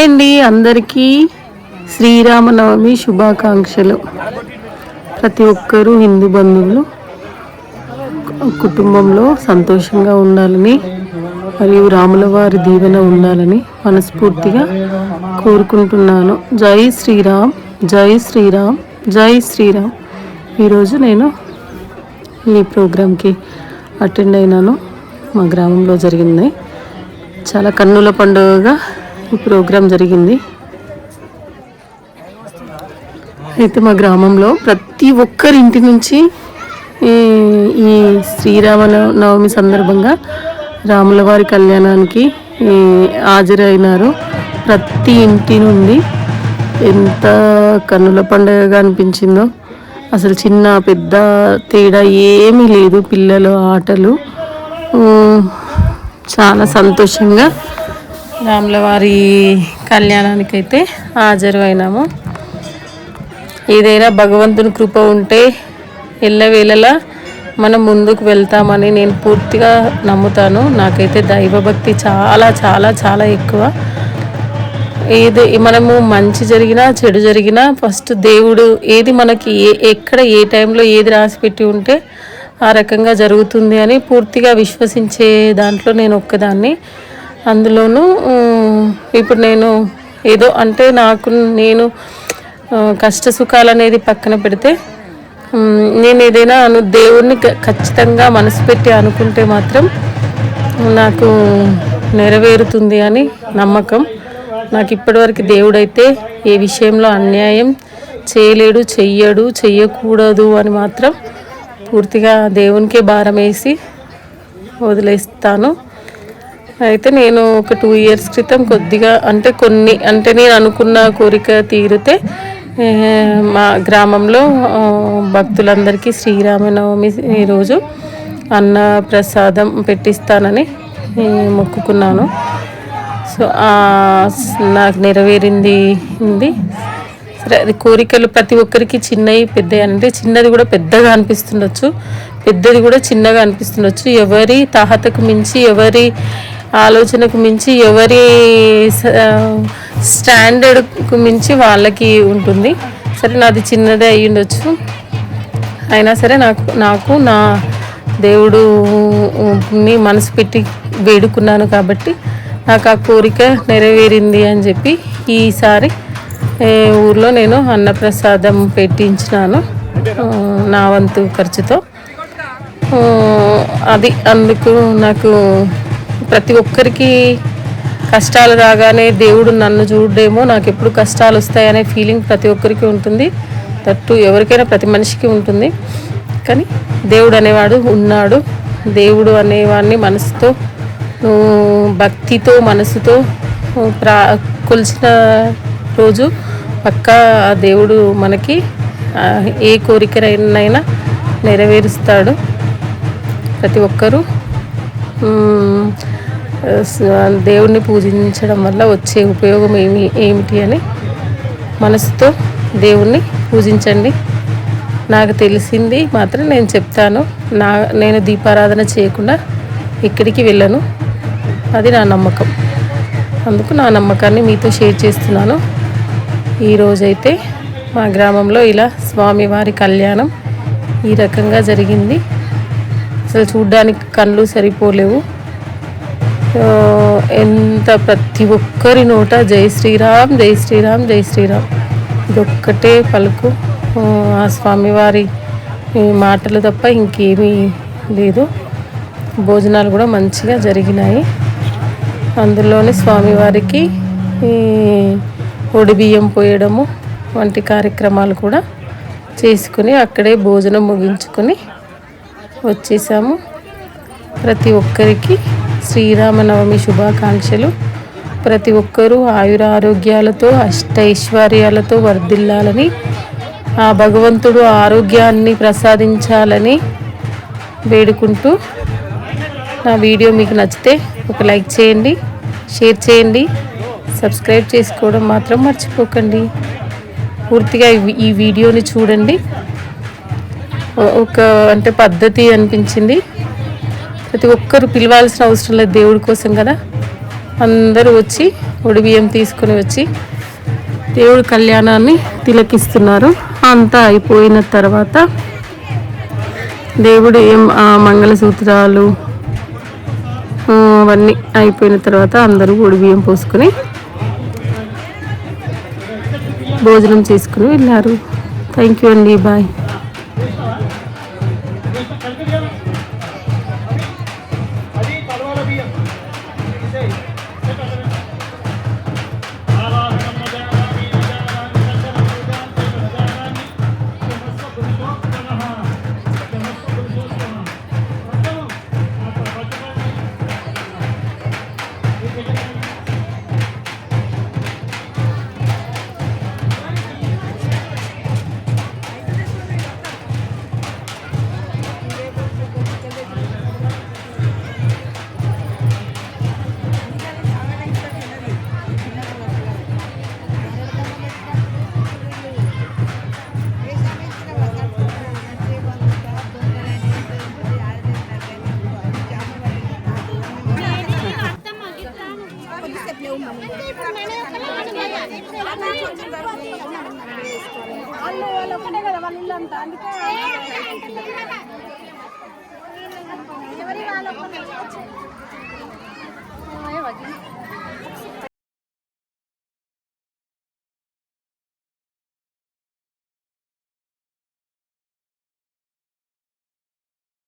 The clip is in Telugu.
హాయ్ అండి అందరికీ శ్రీరామనవమి శుభాకాంక్షలు. ప్రతి ఒక్కరూ హిందూ బంధువులు కుటుంబంలో సంతోషంగా ఉండాలని మరియు రాముల వారి దీవెన ఉండాలని మనస్ఫూర్తిగా కోరుకుంటున్నాను. జై శ్రీరామ్ జై శ్రీరామ్ జై శ్రీరామ్. ఈరోజు నేను ఈ ప్రోగ్రాంకి అటెండ్ అయినాను. మా గ్రామంలో జరిగింది. చాలా కన్నుల పండుగగా ఈ ప్రోగ్రాం జరిగింది. అయితే మా గ్రామంలో ప్రతి ఒక్కరి ఇంటి నుంచి ఈ ఈ శ్రీరామ నవమి సందర్భంగా రాముల వారి కళ్యాణానికి హాజరైనారు. ప్రతి ఇంటి నుండి ఎంత కన్నుల పండుగగా అనిపించిందో అసలు చిన్న పెద్ద తేడా ఏమీ లేదు. పిల్లలు ఆటలు చాలా సంతోషంగా రాముల వారి కళ్యాణానికైతే హాజరు అయినాము ఏదైనా భగవంతుని కృప ఉంటే ఎల్లవేళలా మనం ముందుకు వెళ్తామని నేను పూర్తిగా నమ్ముతాను. నాకైతే దైవభక్తి చాలా చాలా చాలా ఎక్కువ. ఏది మనము మంచి జరిగినా చెడు జరిగినా ఫస్ట్ దేవుడు ఏది మనకి ఏ ఎక్కడ ఏ టైంలో ఏది రాసిపెట్టి ఉంటే ఆ రకంగా జరుగుతుంది అని పూర్తిగా విశ్వసించే దాంట్లో నేను ఒక్కదాన్ని. అందులోనూ ఇప్పుడు నేను ఏదో అంటే నాకు నేను కష్ట సుఖాలు అనేది పక్కన పెడితే నేను ఏదైనా దేవుణ్ణి ఖచ్చితంగా మనసు పెట్టి అనుకుంటే మాత్రం నాకు నెరవేరుతుంది అని నమ్మకం. నాకు ఇప్పటివరకు దేవుడైతే ఏ విషయంలో అన్యాయం చేయలేడు చెయ్యడు చెయ్యకూడదు అని మాత్రం పూర్తిగా దేవునికే భారం వేసి వదిలేస్తాను. అయితే నేను ఒక టూ ఇయర్స్ క్రితం కొద్దిగా అంటే కొన్ని అంటే నేను అనుకున్న కోరిక తీరితే మా గ్రామంలో భక్తులందరికీ శ్రీరామనవమి ఈరోజు అన్న ప్రసాదం పెట్టిస్తానని మొక్కుకున్నాను. సో నాకు నెరవేరింది ఉంది. సరే అది కోరికలు ప్రతి ఒక్కరికి చిన్నవి పెద్దవి అంటే చిన్నది కూడా పెద్దగా అనిపిస్తుండొచ్చు. పెద్దది కూడా చిన్నగా అనిపిస్తుండొచ్చు. ఎవరి తాహతకు మించి ఎవరి ఆలోచనకు మించి ఎవరి స్టాండర్డ్కు మించి వాళ్ళకి ఉంటుంది. సరే నాది చిన్నదే అయ్యి ఉండొచ్చు. అయినా సరే నాకు నాకు నా దేవుడు మనసు పెట్టి వేడుకున్నాను కాబట్టి నాకు ఆ కోరిక నెరవేరింది అని చెప్పి ఈసారి ఊర్లో నేను అన్నప్రసాదం పెట్టించినాను నా వంతు ఖర్చుతో. అది అందుకు నాకు ప్రతి ఒక్కరికి కష్టాలు రాగానే దేవుడు నన్ను చూడడేమో నాకు ఎప్పుడు కష్టాలు వస్తాయనే ఫీలింగ్ ప్రతి ఒక్కరికి ఉంటుంది. తట్టు ఎవరికైనా ప్రతి మనిషికి ఉంటుంది. కానీ దేవుడు అనేవాడు ఉన్నాడు. దేవుడు అనేవాడిని మనసుతో భక్తితో మనసుతో ప్రా కొలిచిన రోజు పక్కా ఆ దేవుడు మనకి ఏ కోరికనైనా నెరవేరుస్తాడు. ప్రతి ఒక్కరూ దేవుణ్ణి పూజించడం వల్ల వచ్చే ఉపయోగం ఏమి ఏమిటి అని మనసుతో దేవుణ్ణి పూజించండి. నాకు తెలిసింది మాత్రం నేను చెప్తాను. నా నేను దీపారాధన చేయకుండా ఎక్కడికి వెళ్ళను. అది నా నమ్మకం. అందుకు నా నమ్మకాన్ని మీతో షేర్ చేస్తున్నాను. ఈరోజైతే మా గ్రామంలో ఇలా స్వామివారి కళ్యాణం ఈ రకంగా జరిగింది. అసలు చూడ్డానికి కళ్ళు సరిపోలేవు. ఎంత ప్రతి ఒక్కరి నోట జై శ్రీరామ్ జై శ్రీరామ్ జై శ్రీరామ్. ఇదొక్కటే పలుకు. ఆ, స్వామివారి మాటలు తప్ప ఇంకేమీ లేదు. భోజనాలు కూడా మంచిగా జరిగినాయి. అందులోనే స్వామివారికి ఒడి బియ్యం పోయడము వంటి కార్యక్రమాలు కూడా చేసుకుని అక్కడే భోజనం ముగించుకొని వచ్చేసాము. ప్రతి ఒక్కరికి శ్రీరామనవమి శుభాకాంక్షలు. ప్రతి ఒక్కరూ ఆయుర ఆరోగ్యాలతో అష్టైశ్వర్యాలతో వర్ధిల్లాలని ఆ భగవంతుడు ఆరోగ్యాన్ని ప్రసాదించాలని వేడుకుంటూ నా వీడియో మీకు నచ్చితే ఒక లైక్ చేయండి షేర్ చేయండి సబ్స్క్రైబ్ చేసుకోవడం మాత్రం మర్చిపోకండి. పూర్తిగా ఈ- వీడియోని చూడండి. ఒక అంటే పద్ధతి అనిపించింది. ప్రతి ఒక్కరు పిలవాల్సిన అవసరం లేదు దేవుడి కోసం కదా. అందరూ వచ్చి ఒడి బియ్యం తీసుకుని వచ్చి దేవుడి కళ్యాణాన్ని తిలకిస్తున్నారు. అంతా అయిపోయిన తర్వాత దేవుడు ఏం ఆ మంగళసూత్రాలు అవన్నీ అయిపోయిన తర్వాత అందరూ ఒడి బియ్యం పోసుకొని భోజనం చేసుకుని వెళ్ళారు. థ్యాంక్ యూ అండి. బాయ్. చెప్పలేవు వాళ్ళు వాళ్ళు ఒక్కటే కదా వాళ్ళ ఇల్లు అంతా అందుకే ఎవరి వాళ్ళు ఒక్కటే